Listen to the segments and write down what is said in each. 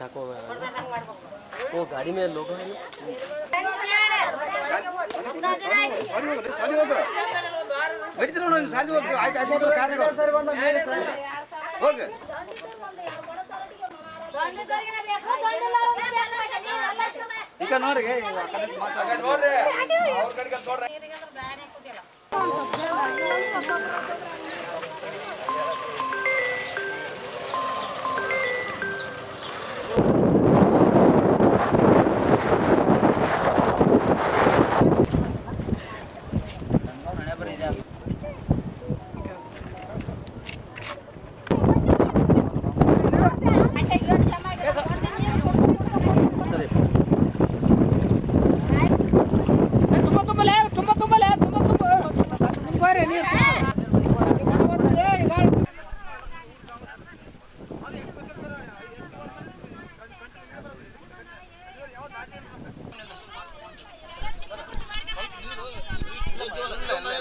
ಹಾಕೋ ಓ ಗಾಡಿ ಮೇಲೆ ಲೋಗೋ ಏನು ನಡೀತಿರೋ ನೋಡಿ ಸಾಲಿ ಹೋಗ್ತೀವಿ ಆಯ್ತು ಆಯ್ತು ಹೋದ್ರೆ ಕಾರ್ಯ ಹೋಗಿ ಈಗ ನೋಡಿ ನೋಡ್ರಿ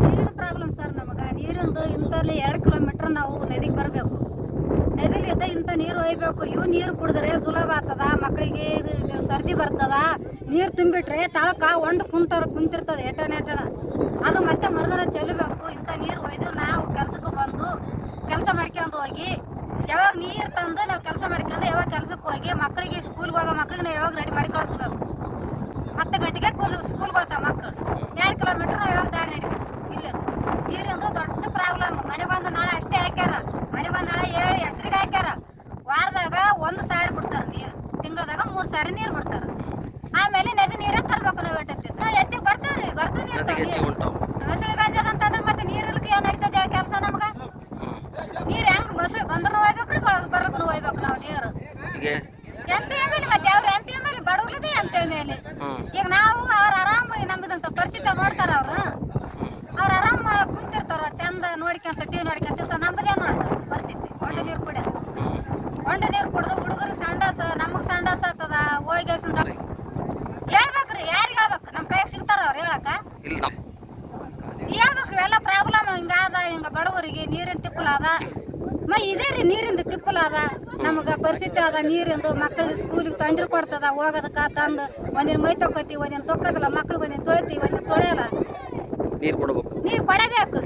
ನೀರಿನ ಪ್ರಾಬ್ಲಮ್ ಸರ್ ನಮಗೆ. ನೀರಿಂದು ಇಂಥಲ್ಲಿ ಎರಡು ಕಿಲೋಮೀಟ್ರ್ ನಾವು ನದಿಗೆ ಬರಬೇಕು. ನದಿಲಿದ್ದ ಇಂಥ ನೀರು ಒಯ್ಬೇಕು. ಇವು ನೀರು ಕುಡಿದ್ರೆ ಸುಲಭ ಆಗ್ತದ. ಮಕ್ಕಳಿಗೆ ಸರ್ದಿ ಬರ್ತದ. ನೀರು ತುಂಬಿಟ್ರೆ ತಳಕ ಒಂಡು ಕುಂತಾರ ಕುಂತಿರ್ತದೆ ಎಟನ ಎಟನ ಅದು ಮತ್ತೆ ಮರುದಿನ ಚೆಲ್ಲಬೇಕು. ಇಂಥ ನೀರು ಒಯ್ದು ನಾವು ಕೆಲ್ಸಕ್ಕೆ ಬಂದು ಕೆಲಸ ಮಾಡ್ಕೊಂಡು ಹೋಗಿ ಯಾವಾಗ ನೀರು ತಂದು ನಾವು ಕೆಲಸ ಮಾಡ್ಕೊಂಡು ಯಾವಾಗ ಕೆಲ್ಸಕ್ಕೆ ಹೋಗಿ ಮಕ್ಕಳಿಗೆ ಸ್ಕೂಲ್ಗೆ ಹೋಗೋ ಮಕ್ಕಳಿಗೆ ನಾವು ಯಾವಾಗ ರೆಡಿ ಮಾಡಿ ಕಳಿಸ್ಬೇಕು? ಹತ್ತು ಗಂಟೆಗೆ ಕೂಲ್ ಸ್ಕೂಲ್ಗೆ ಹೋಗ್ತಾವ ಮಕ್ಕಳು ಎರಡು ಕಿಲೋಮೀಟ್ರ್ ನಾವು ಯಾವಾಗ ದಾರಿ ನಡಿಬೇಕು ಇಲ್ಲ. ನೀರಿಂದು ದೊಡ್ಡ ಪ್ರಾಬ್ಲಮ್ ಮನೆಗೊಂದು ನಾಳೆ ಅಷ್ಟೇ ಹಾಕ್ಯಾರ. ಮನೆಗೊಂದು ನಾಳೆ ಏಳು ಹೆಸರಿಗೆ ಹಾಕ್ಯಾರ. ವಾರದಾಗ ಒಂದು ಸಾರಿ ಬಿಡ್ತಾರೆ ನೀರು. ತಿಂಗಳದಾಗ ಮೂರು ಸಾರಿ ನೀರು ಬಿಡ್ತಾರೆ. ಆಮೇಲೆ ನದಿ ನೀರೇ ತರ್ಬೇಕು ನಾವು ಎಟ್ಟತ್ತಿದ್ದು ನಾವು ಹೆಚ್ಚಿಗೆ ಬರ್ತಾವ್ರಿ ಬರ್ತಾನೆ ಅಂತಂದ್ರೆ ಮತ್ತೆ ನೀರು ಇರ್ಲಿಕ್ಕೆ ಏನು ನಡೀತದೆ ಹೇಳಿ ಕೆಲಸ ನಮ್ಗೆ? ನೀರು ಹೆಂಗ್ ಮಸಳಿ ಬಂದ್ರು ಒಯ್ಬೇಕ್ರಿ ಬರ್ಬೇಕು ಒಯ್ಬೇಕು ನಾವು ನೀರು. ಈಗ ಎಂ ಪಿ ಎಂ ಎಲ್ ಮತ್ತೆ ಅವ್ರ ಎಂ ಪಿ ಎಂ ಎಲ್ ಬಡವ್ರದೇ ಎಂ ಪಿ ಎಂ ಎಲ್ ಈಗ ನಾವು ಅವ್ರ ಆರಾಮ ನಮ್ಮದಂತ ಪರಿಸ್ಥಿತಿ ನೋಡ್ತಾರ ಅವ್ರು. ಅವ್ರ ಆರಾಮ ಕುಂತಿರ್ತಾರ ಚಂದ ನೋಡ್ಕೊಂತ ಟಿವಿ ನೋಡ್ಕೊಂತ ನಮ್ಮದೇ ನೋಡ್ತಾರ ಪರಿಸ್ಥಿತಿ. ಹೊಂಡ ನೀರು ಕುಡಿಯೋದು ಹೊಂಡ ನೀರು ಕುಡಿದು ಹುಡುಗರಿಗೆ ಸಂಡಾಸ ನಮಗೆ ಸಂಡಾಸ ಆಗ್ತದ ಹೋಗಿ ಹೇಳ್ಬೇಕ್ರಿ ಯಾರಿಗೆ ಹೇಳ್ಬೇಕು? ನಮ್ಮ ಕೈಯಾಗ ಸಿಗ್ತಾರ ಅವ್ರು ಹೇಳಕ ಹೇಳ್ಬೇಕ್ರಿ ಎಲ್ಲ ಪ್ರಾಬ್ಲಮ್ ಹಿಂಗಾದ ಹಿಂಗ ಬಡವರಿಗೆ ನೀರಿನ ತಿಪ್ಪಲ ಅದ ಮ ಇದೇ ರೀ ನೀರಿಂದ ತಿಪ್ಪಲ ಅದ. ನಮಗೆ ಪರಿಸ್ಥಿತಿ ಅದ ನೀರಿಂದು ಮಕ್ಕಳಿಗೆ ಸ್ಕೂಲಿಗೆ ತೊಂದರೆ ಕೊಡ್ತದ ಹೋಗೋದಕ್ಕ ತಂದು ಒಂದಿನ ಮೈ ತೊಗೋತೀವಿ ಒಂದಿನ ತೊಕ್ಕೋದಿಲ್ಲ ಮಕ್ಳಿಗೆ ಒಂದಿನ ತೊಳಿತೀವಿ ಒಂದಿನ ತೊಳೆಯಲ್ಲ. ನೀರು ಕೊಡಬೇಕು. ನೀರು ಕೊಡಬೇಕು.